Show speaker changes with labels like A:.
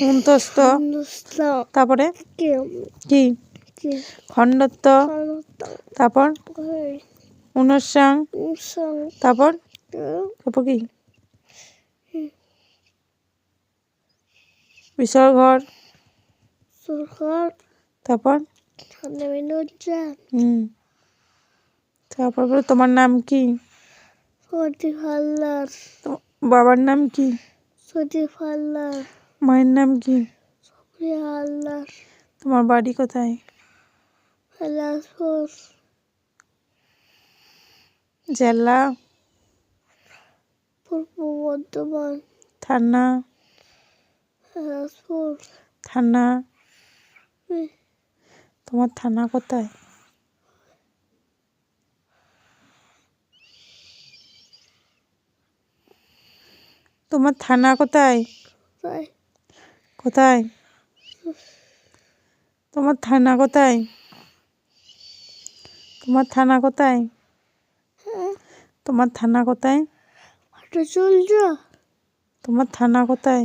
A: মুন্তস্ত। তারপরে? কি? খণ্ডত্ব। তারপর?
B: ঘর
A: উনসাং। তারপর? তারপর কি?
B: সরকার
A: তারপর? হুম। তারপর বলো তোমার নাম কি?
B: ফাল্লার
A: তো- বাবার নাম কি?
B: সর্দি ফাল্লার
A: মায়ের নাম কি?
B: আল্লাহ।
A: তোমার বাড়ি কোথায়? জেলা?
B: পূর্ব বর্ধমান।
A: থানা? থানা? তোমার থানা কোথায়? তোমার থানা কোথায়? কোথায়? তোমার থানা কোথায়? তোমার থানা কোথায়? তোমার থানা কোথায়? তোমার থানা কোথায়।